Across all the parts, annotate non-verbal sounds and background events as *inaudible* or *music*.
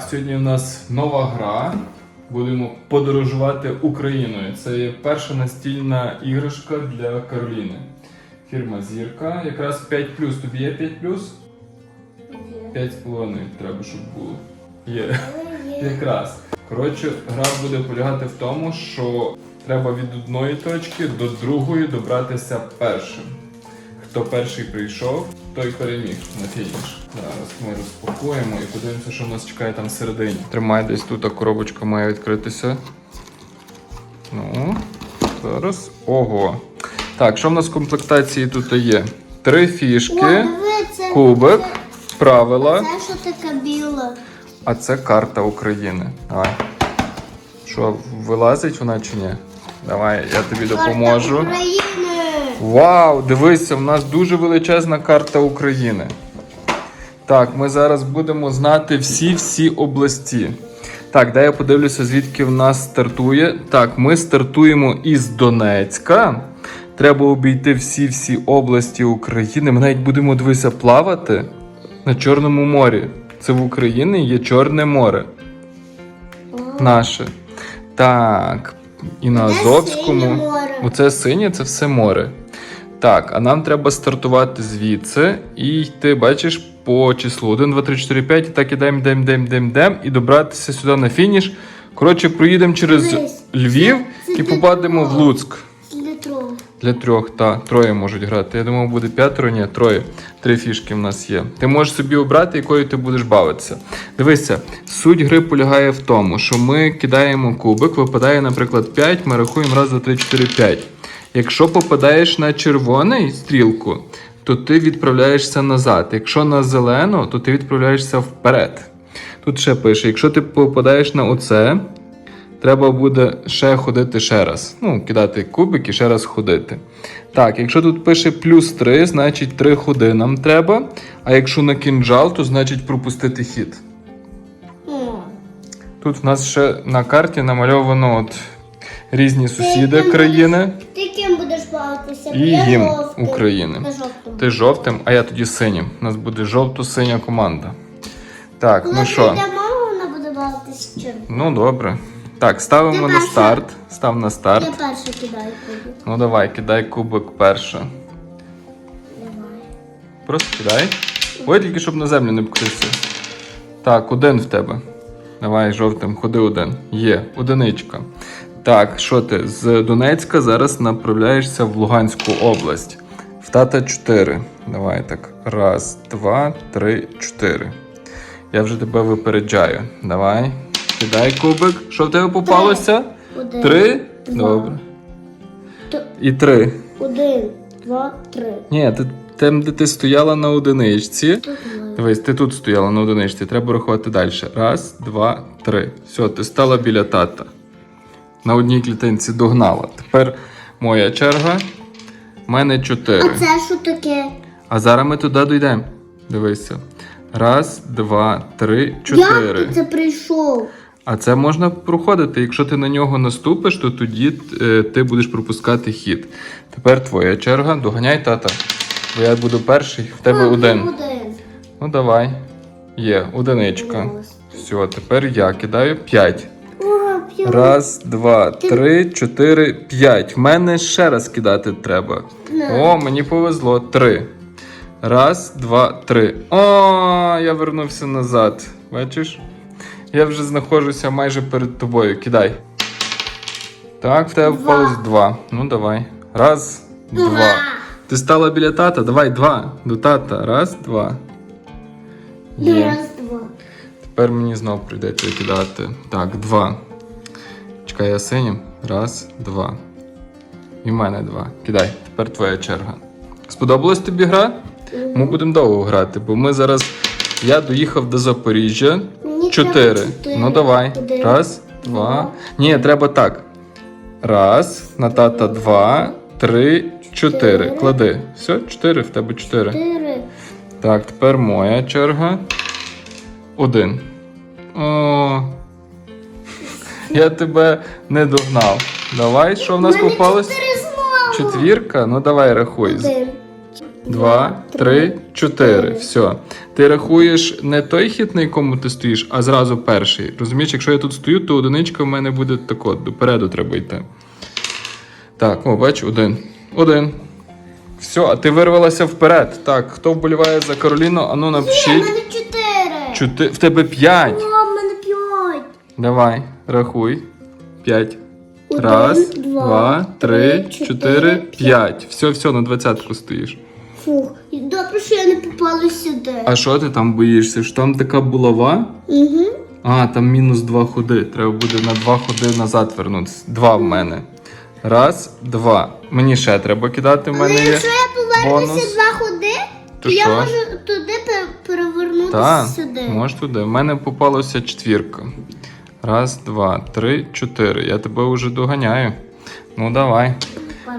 Сьогодні у нас нова гра. Будемо подорожувати Україною. Це є перша настільна іграшка для Кароліни. Фірма Зірка. Якраз 5 Тобі є 5 5,5 треба, щоб було. *laughs* Є. Якраз. Коротше, гра буде полягати в тому, що треба від одної точки до другої добратися першим. Хто перший прийшов, той переміг на фініш. Зараз ми розпакуємо і подивимося, що в нас чекає там всередині. Тримай десь тут а коробочка має відкритися. Ну, зараз. Ого. Так, що в нас в комплектації тут є? Три фішки, кубик, правила. Це що таке біле? А це карта України. Давай. Що, вилазить вона чи ні? Давай, я тобі допоможу. Карта України. Вау, дивися, в нас дуже величезна карта України. Так, ми зараз будемо знати всі-всі області. Так, дай я подивлюся, звідки в нас стартує. Так, ми стартуємо із Донецька. Треба обійти всі-всі області України. Ми навіть будемо дивися плавати на Чорному морі. Це в Україні є Чорне море. Наше. Так. І на Азовському. Оце синє, це все море. Так, а нам треба стартувати звідси і йти, бачиш, по числу 1, 2, 3, 4, 5, і так ідемо, йдемо, йдемо, йдемо, йдемо, і добратися сюди на фініш. Коротше, проїдемо через Дивись, Львів це- це і для попадемо в трьох. Луцьк. Для трьох. Для трьох, та троє можуть грати. Я думав, буде п'ятеро, ні, троє. Три фішки в нас є. Ти можеш собі обрати, якою ти будеш бавитися. Дивися, суть гри полягає в тому, що ми кидаємо кубик, випадає, наприклад, 5, ми рахуємо раз, два, три, чотири, п'ять. Якщо попадаєш на червоний стрілку, то ти відправляєшся назад. Якщо на зелену, то ти відправляєшся вперед. Тут ще пише: якщо ти попадаєш на оце, Треба буде ще ходити ще раз. Ну, кидати кубик і ще раз ходити. Так, якщо тут пише плюс 3, значить 3 ходи нам треба. А якщо на кінжал, то значить пропустити хід. Тут в нас ще на карті намальовано от різні сусіди країни Ти ким будеш бавитися? і Я гімн жовтим. України. Я жовтим. Ти жовтим, а я тоді синім. У нас буде жовто-синя команда. Так, Коли ну що? мама, вона буде бавитися чим? Ну добре. Так, ставимо Ти на перша. старт. Став на старт. Я перший кидаю кубик. Ну давай, кидай кубик перше. Давай. Просто кидай. Ой, тільки щоб на землю не вкрився. Так, один в тебе. Давай жовтим, ходи один. Є, одиничка. Так, що ти? З Донецька зараз направляєшся в Луганську область. В тата 4. Давай так. Раз, два, три, чотири. Я вже тебе випереджаю. Давай. Кидай кубик. Що в тебе попалося? Один. Три? Два. Добре. Т- І три. Один, два, три. Ні, ти там, де ти стояла на одиничці. Дивись, ти тут стояла на одиничці, треба рахувати далі. Раз, два, три. Все, ти стала біля тата. На одній клітинці догнала. Тепер моя черга. У мене чотири. А це що таке? А зараз ми туди дійдемо. Дивися. Раз, два, три, чотири. Як ти це прийшов? А це можна проходити. Якщо ти на нього наступиш, то тоді е, ти будеш пропускати хід. Тепер твоя черга. Доганяй тата. Бо я буду перший, в тебе А, один. Один. Ну давай. Є, одиничка. Все, тепер я кидаю 5. П'ять. Раз, два, три, чотири, п'ять. В мене ще раз кидати треба. О, мені повезло. Три. Раз, два, три. О, я вернувся назад. Бачиш? Я вже знаходжуся майже перед тобою. Кидай. Так, в тебе Два. впалось два. Ну давай. Раз, два. Два. Ти стала біля тата? Давай, два. До тата. Раз, два. Ну, Є. Раз, два. Тепер мені знов прийдеться кидати. Так, два. Чекай, я синім. Раз, два. І в мене два. Кидай. Тепер твоя черга. Сподобалась тобі гра? Ми будемо довго грати, бо ми зараз. Я доїхав до Запоріжжя. Мені Чотири. треба чотири. Ну давай. Раз, два. два. Ні, треба так. Раз, на тата два, три, чотири. Чотири. Клади. Все, чотири, в тебе чотири. Чотири. Так, тепер моя черга. Один. О. Я тебе не догнав. Давай, що в нас Мене попалось? чотири знову. Четвірка? Ну давай рахуй. Один. два, три, чотири. Все. Ти рахуєш не той хід, на якому ти стоїш, а зразу перший. Розумієш, якщо я тут стою, то одиничка в мене буде тако, допереду треба йти. Так, о, бач, один. Один. Все, а ти вирвалася вперед. Так, хто вболіває за Кароліну, ану Ні, в мене чотири. Чотири. В тебе п'ять. О, в мене п'ять. Давай, рахуй. П'ять. Один, Раз, два, два, три, чотири, чотири, п'ять. Все, все, на двадцятку стоїш. Фух, і добре, що я не попала сюди. А що ти там боїшся? Що там така булава? Угу. А, там мінус два ходи. Треба буде на два ходи назад вернутися. Два в мене. Раз, два. Мені ще треба кидати. В Але мене є. якщо я повернуся бонус. два ходи, То то я що? можу туди пер- перевернутися Так, сюди. можеш туди. В мене попалося четвірка. Раз, два, три, чотири. Я тебе вже доганяю. Ну давай.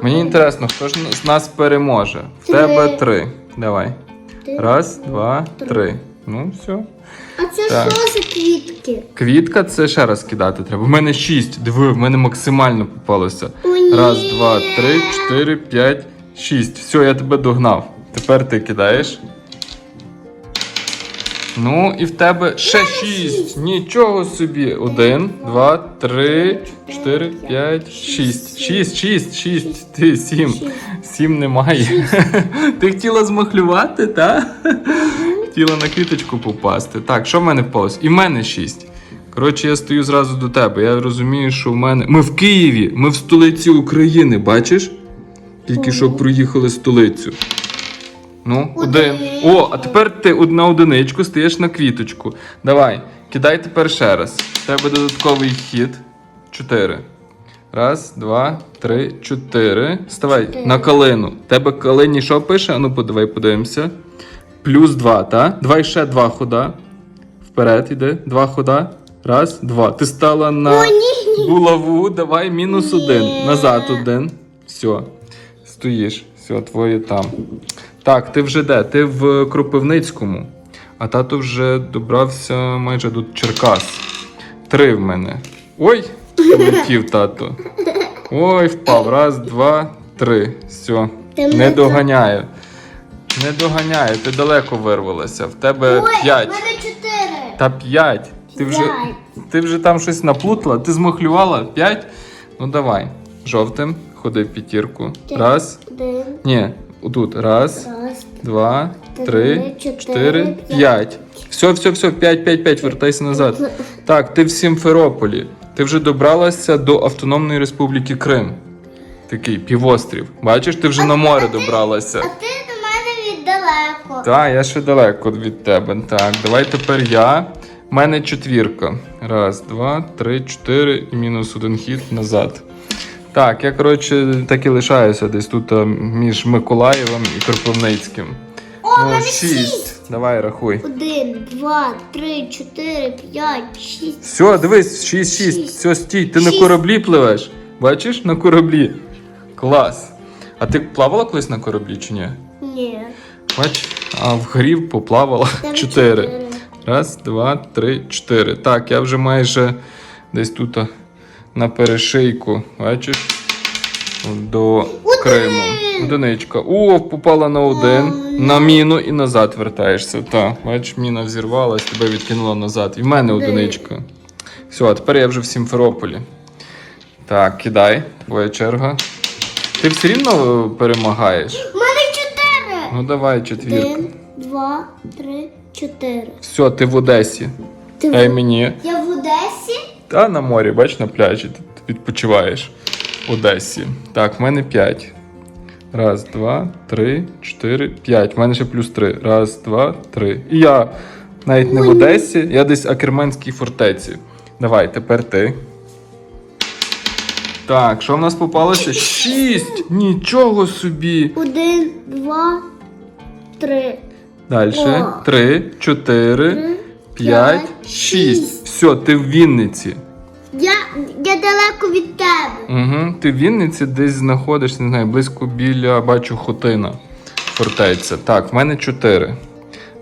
Мені інтересно, хто ж з нас переможе? В Три. тебе три. Давай. Раз, два, три. Ну, все. А це Так. що за квітки? Квітка це ще раз кидати треба. У мене шість. Диви, в мене максимально попалося. О, ні. Раз, два, три, чотири, п'ять, шість. Все, я тебе догнав. Тепер ти кидаєш. Ну, і в тебе ще шість. Нічого собі. Один, два, три, чотири, п'ять, шість. Шість, шість, шість. Ти сім. Сім немає. *laughs* Ти хотіла змахлювати, так? Хотіла на квіточку попасти. Так, що в мене впалось? І в мене шість. Коротше, я стою зразу до тебе. Я розумію, що в мене. Ми в Києві, ми в столиці України, бачиш? Тільки що проїхали столицю. Ну, один. О, а тепер ти на одиничку стаєш на квіточку. Давай, кидай тепер ще раз. У тебе додатковий хід. Чотири. Раз, два, три, чотири. Ставай Чотири. на калину. Тебе калині що пише? Ану, подавай, подивимося. Плюс два, так? Давай ще два хода. Вперед іди. Два хода. Раз, два. Ти стала на О, ні. булаву. Давай мінус Ні. один. Назад один. Все. Стоїш. Все, твоє там. Так, ти вже де? Ти в Кропивницькому. А тато вже добрався майже до Черкас. Три в мене. Ой! Летів тато. Ой, впав. Раз, два, три. Все. Не доганяє. Не доганяє, ти далеко вирвалася. В тебе Ой, в п'ять. мене чотири. Та п'ять. Ти вже, П'ять. ти вже там щось наплутала, ти змахлювала п'ять. Ну давай. Жовтим. Ходи в п'ятірку. Раз. Один, Ні, отут. Раз, раз, два, Три, чотири, п'ять. Все, все, все, п'ять, п'ять, п'ять, вертайся назад. *laughs* Так, ти в Сімферополі. Ти вже добралася до Автономної Республіки Крим. Такий півострів. Бачиш, ти вже на море добралася. а ти до мене віддалеко. Так, я ще далеко від тебе. Так, давай тепер я. У мене четвірка. Раз, два, три, чотири і мінус один хід назад. Так, я, коротше, так і лишаюся десь тут між Миколаєвом і Кропивницьким. О, в мене шість. Давай, рахуй. Один, два, три, чотири, п'ять, шість. Все, дивись, 6, 6. Шість. Все, стій, ти на кораблі пливеш. Бачиш, на кораблі. Клас. А ти плавала колись на кораблі чи ні? Ні. Бач, а в горів поплавала. *laughs* Чотири. Раз, два, три, чотири. Так, я вже майже десь тут а, на перешийку, бачиш? До Криму. Одиничка. О, попала на один. На міну і назад вертаєшся. Так, бачиш, міна взірвалась, тебе відкинула назад. І в мене одиничка. Все, а тепер я вже в Сімферополі. Так, кидай, твоя черга. Ти все рівно е, перемагаєш? У мене чотири. Ну давай, четвірка. Один, два, три, чотири. Все, ти в Одесі. Ти Дай в... мені. Я в Одесі? Та на морі, бач, на пляжі ти відпочиваєш в Одесі. Так, в мене 5. Раз, два, три, чотири, п'ять. В мене ще плюс три. Раз, два, три. І я навіть не в Одесі, я десь в Акерманській фортеці. Давай, тепер ти. Так, що в нас попалося? Шість! Нічого собі! Один, два, три. Далі. Три, чотири, п'ять, шість. Все, ти в Вінниці. Я, я далеко від тебе. Угу. Ти в Вінниці десь знаходишся, не знаю, близько біля бачу Хотина. Фортеця. Так, в мене чотири.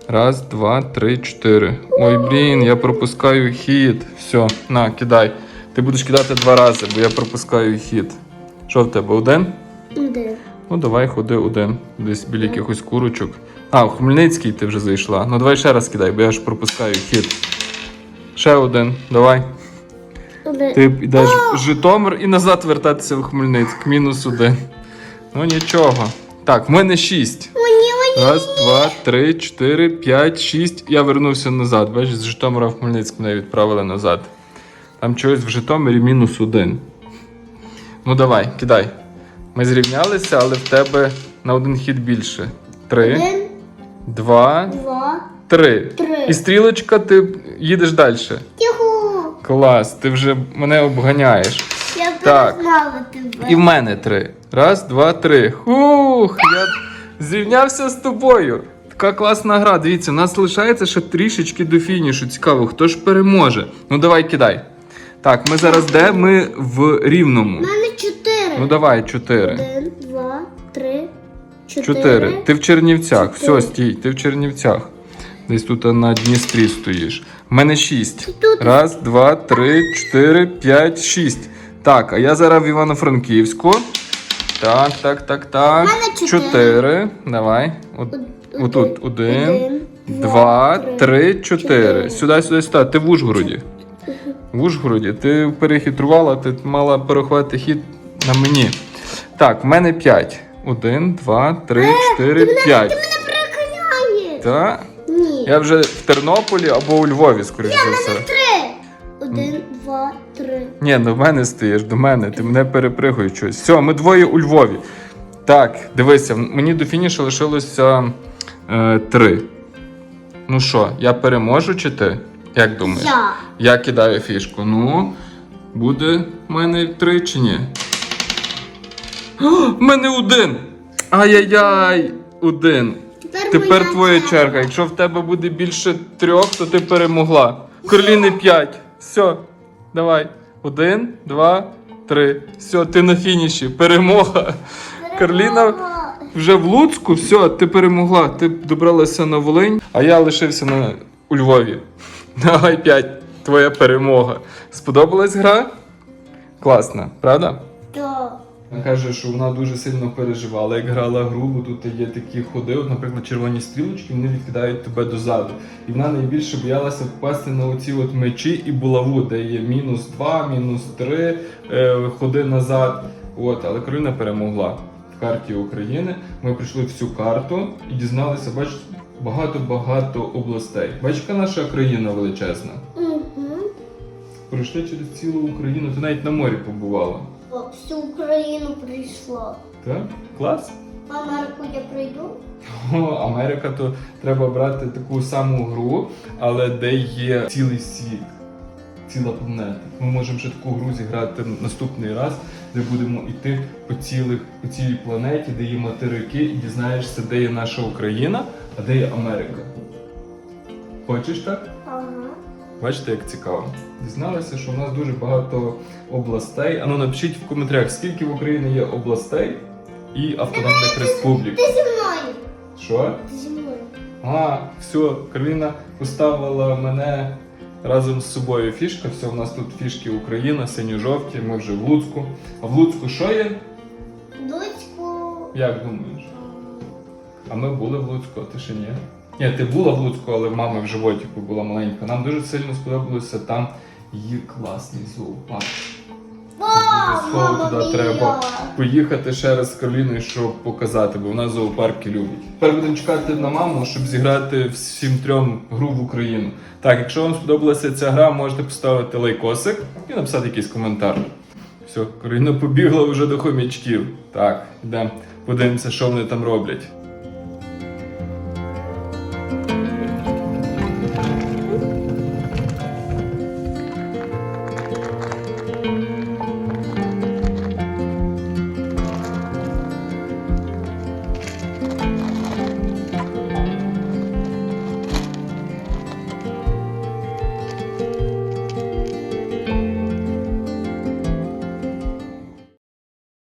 Раз, два, три, чотири. Ой, блін, я пропускаю хід. Все, на, кидай. Ти будеш кидати два рази, бо я пропускаю хід. Що в тебе? Один? Один. Ну, давай ходи один. Десь біля якихось курочок. А, в Хмельницький ти вже зайшла. Ну давай ще раз кидай, бо я ж пропускаю хід. Ще один, давай. Ти йдеш в Житомир і назад вертатися в Хмельницьк. Мінус один. Ну нічого. Так, в мене шість. Раз, два, три, чотири, п'ять, шість. Я вернувся назад. Бачиш, з Житомира в Хмельницьк мене відправили назад. Там чогось в Житомирі мінус один. Ну давай, кидай. Ми зрівнялися, але в тебе на один хід більше. Три, Один, два, два, три. три. І стрілочка, ти їдеш далі. Тихо. Клас, ти вже мене обганяєш. Я Так. перезнала тебе. І в мене три. Раз, два, три. Хух! Я зрівнявся з тобою. Така класна гра. Дивіться, у нас лишається ще трішечки до фінішу. Цікаво, хто ж переможе. Ну давай кидай. Так, ми зараз де? Ми в рівному. У мене чотири. Ну давай, чотири. Один, два, три, чотири. Чотири. Ти в Чернівцях. Все, стій, ти в Чернівцях. Десь тут на Дністрі стоїш. У мене шість. Раз, два, три, чотири, п'ять, шість. Так, а я зараз в Івано-Франківську. Так, так, так, так. Чотири. Давай. От, отут. Один, два, три, чотири. Сюди, сюди, сюди. Ти в Ужгороді. В Ужгороді. Ти перехитрувала, ти мала переховати хід на мені. Так, в мене п'ять. Один, два, три, чотири, п'ять. Ти мене переконяєш. Так. Я вже в Тернополі або у Львові, скоріш за все. Три. Один, два, три. Ні, до мене стоїш, до мене. Ти мене перепригуєш щось. Все, ми двоє у Львові. Так, дивися, мені до фінішу лишилося е, три. Ну що, я переможу чи ти? Як думаєш? Я. Я кидаю фішку. Ну, буде в мене три чи ні? О, *gasps* в мене один! Ай-яй-яй! Один. Тепер, Тепер моя твоя черга. Якщо в тебе буде більше трьох, то ти перемогла. Карліни п'ять. Все, давай. Один, два, три. Все, ти на фініші. Перемога. Карліна вже в Луцьку, все, ти перемогла. Ти добралася на Волинь, а я лишився на... у Львові. Давай п'ять. Твоя перемога. Сподобалась гра? Класна, правда? Вона каже, що вона дуже сильно переживала, як грала гру, бо тут є такі ходи, от, наприклад, червоні стрілочки, вони відкидають тебе дозаду. І вона найбільше боялася попасти на оці от мечі і булаву, де є мінус 2, мінус 3 е, ходи назад. От, але Кароліна перемогла в карті України. Ми прийшли всю карту і дізналися, бачите, багато-багато областей. Бачиш, яка наша країна величезна. Угу. Пройшли через цілу Україну, ти навіть на морі побувала. Всю Україну прийшла. Так? Клас? Америку я прийду? О, Америка, то треба брати таку саму гру, але де є цілий світ, ціла планета. Ми можемо ще таку гру зіграти наступний раз, де будемо йти по, цілих, по цілій планеті, де є материки, і дізнаєшся, де є наша Україна, а де є Америка. Хочеш так? Бачите, як цікаво. Дізналися, що у нас дуже багато областей. Ану, напишіть в коментарях, скільки в Україні є областей і автономних республік. Ти зі мною. Що? Ти зі мною. А, все, Кароліна поставила мене разом з собою фішка. Все, у нас тут фішки Україна, синьо-жовті, ми вже в Луцьку. А в Луцьку що є? Дочку. Як думаєш? А ми були в Луцьку, а ти ще ні? Ні, ти була в Луцьку, але мама в животіку була маленька. Нам дуже сильно сподобалося там є класний зоопарк. Обов'язково туди треба поїхати ще раз з Кароліною, щоб показати, бо вона зоопарки любить. Тепер будемо чекати на маму, щоб зіграти всім трьом гру в Україну. Так, якщо вам сподобалася ця гра, можете поставити лайкосик і написати якийсь коментар. Все, Кароліна побігла вже до хомячків. Так, йдемо, подивимося, що вони там роблять.